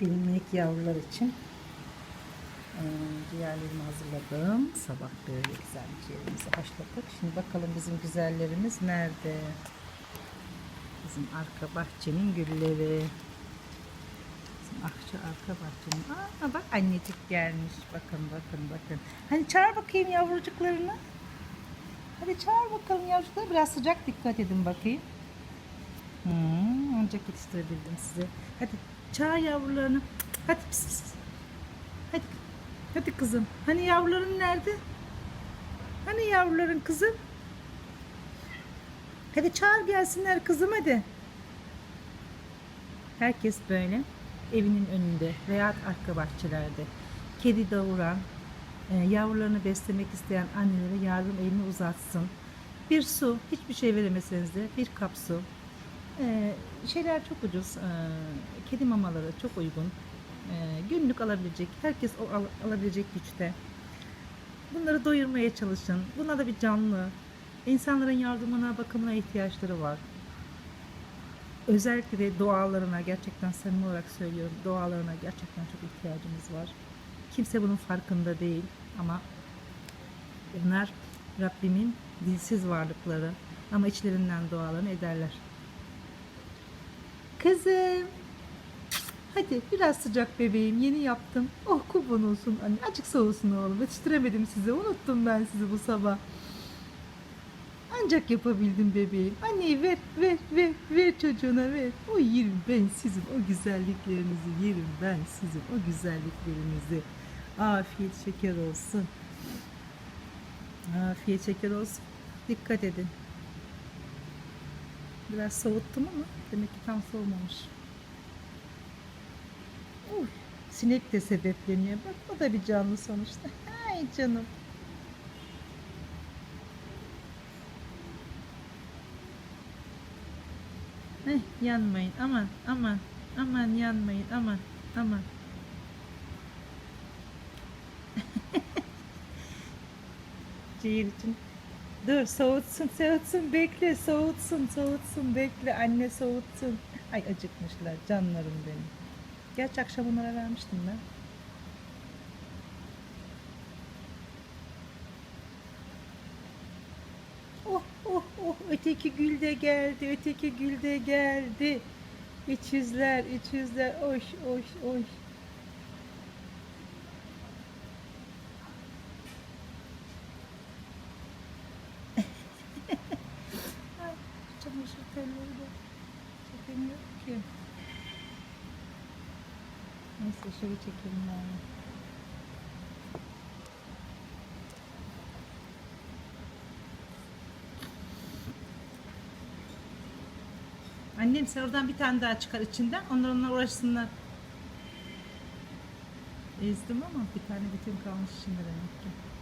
benim yavrular için ee, ciğerlerimi hazırladım. Sabah böyle güzel ciğerimizi haşladık. Şimdi bakalım bizim güzellerimiz nerede? Bizim arka bahçenin gülleri. Bizim arka, arka bahçenin. Aa, bak annecik gelmiş. Bakın bakın bakın. Hani çağır bakayım yavrucuklarını. Hadi çağır bakalım yavrucuklar. Biraz sıcak dikkat edin bakayım. Hmm, ancak yetiştirebildim size. Hadi çağır yavrularını. Hadi pis pis. Hadi. Hadi kızım. Hani yavruların nerede? Hani yavruların kızım? Hadi çağır gelsinler kızım hadi. Herkes böyle evinin önünde veya arka bahçelerde kedi doğuran, e, yavrularını beslemek isteyen annelere yardım elini uzatsın. Bir su, hiçbir şey veremeseniz de bir kap su. E, şeyler çok ucuz. E, kedi mamaları çok uygun. E, günlük alabilecek, herkes o al- alabilecek güçte. Bunları doyurmaya çalışın. Buna da bir canlı. İnsanların yardımına, bakımına ihtiyaçları var. Özellikle de dualarına gerçekten samimi olarak söylüyorum. Dualarına gerçekten çok ihtiyacımız var. Kimse bunun farkında değil ama bunlar Rabbimin dilsiz varlıkları ama içlerinden dualarını ederler. Kızım. Hadi biraz sıcak bebeğim yeni yaptım. Oh kurban olsun anne. Acık soğusun oğlum. Yetiştiremedim sizi. Unuttum ben sizi bu sabah. Ancak yapabildim bebeğim. Anneyi ver, ver, ver, ver çocuğuna ver. O yerim ben sizin o güzelliklerinizi yerim ben sizin o güzelliklerinizi. Afiyet şeker olsun. Afiyet şeker olsun. Dikkat edin. Biraz soğuttum ama demek ki tam soğumamış. Uy, sinek de sebepleniyor. Bak o da bir canlı sonuçta. Ay canım. Heh, yanmayın. Aman aman. Aman yanmayın. Aman aman. Ciğer için. Dur soğutsun soğutsun bekle soğutsun soğutsun bekle anne soğutsun. Ay acıkmışlar canlarım benim. Gerçi akşam onlara vermiştim ben. Oh oh oh öteki gül de geldi öteki gül de geldi. İç yüzler iç yüzler oş oş oş. Ay, Çamaşır telleri de çekemiyorum ki. Neyse şöyle çekelim yani. Annem sen oradan bir tane daha çıkar içinden. Onlar onlar uğraşsınlar. Ezdim ama bir tane bütün kalmış içinde demek ki.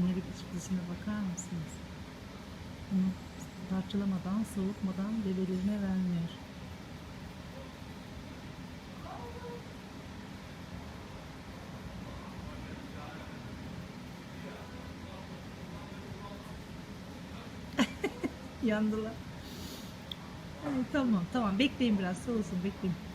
Annelik içgüdüsüne bakar mısınız? Bunu parçalamadan, soğutmadan bebelerine vermiyor. Yandılar. Ay, tamam tamam bekleyin biraz soğusun bekleyin.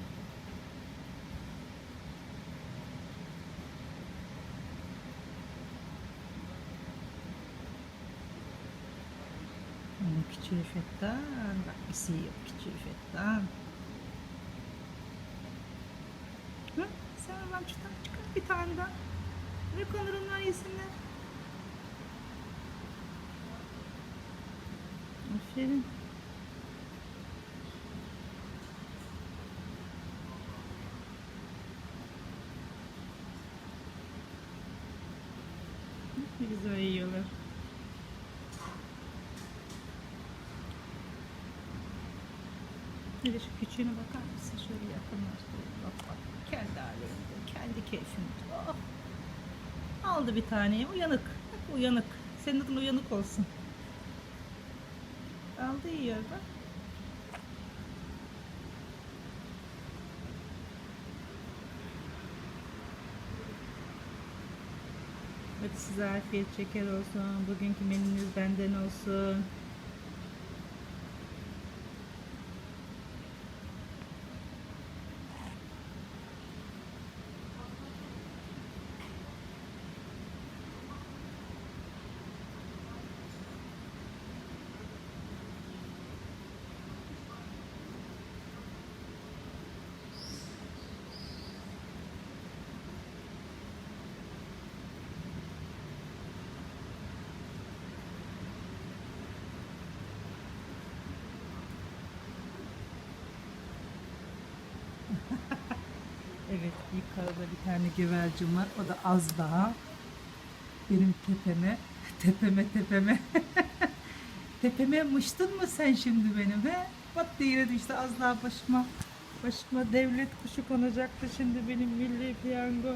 Küçüğü fettan. Bak bir şey yok küçüğü fettan. Hı? Sen hemen çıkar, çıkar bir tane daha. Bırak onları onlar yesinler. Aferin. Ne güzel yiyorlar. Şu küçüğüne bakar mısın? Şöyle yakınlaştırayım. Bak bak. Kendi halinde. Kendi keyfinde. Oh. Aldı bir taneyi. Uyanık. Bak uyanık. Senin adın uyanık olsun. Aldı yiyor bak. Hadi size afiyet şeker olsun. Bugünkü menünüz benden olsun. Evet yukarıda bir tane güvercin var. O da az daha. Benim tepeme, tepeme tepeme. tepeme mıştın mı sen şimdi benim he? Bak yere düştü az daha başıma. Başıma devlet kuşu konacaktı şimdi benim milli piyango.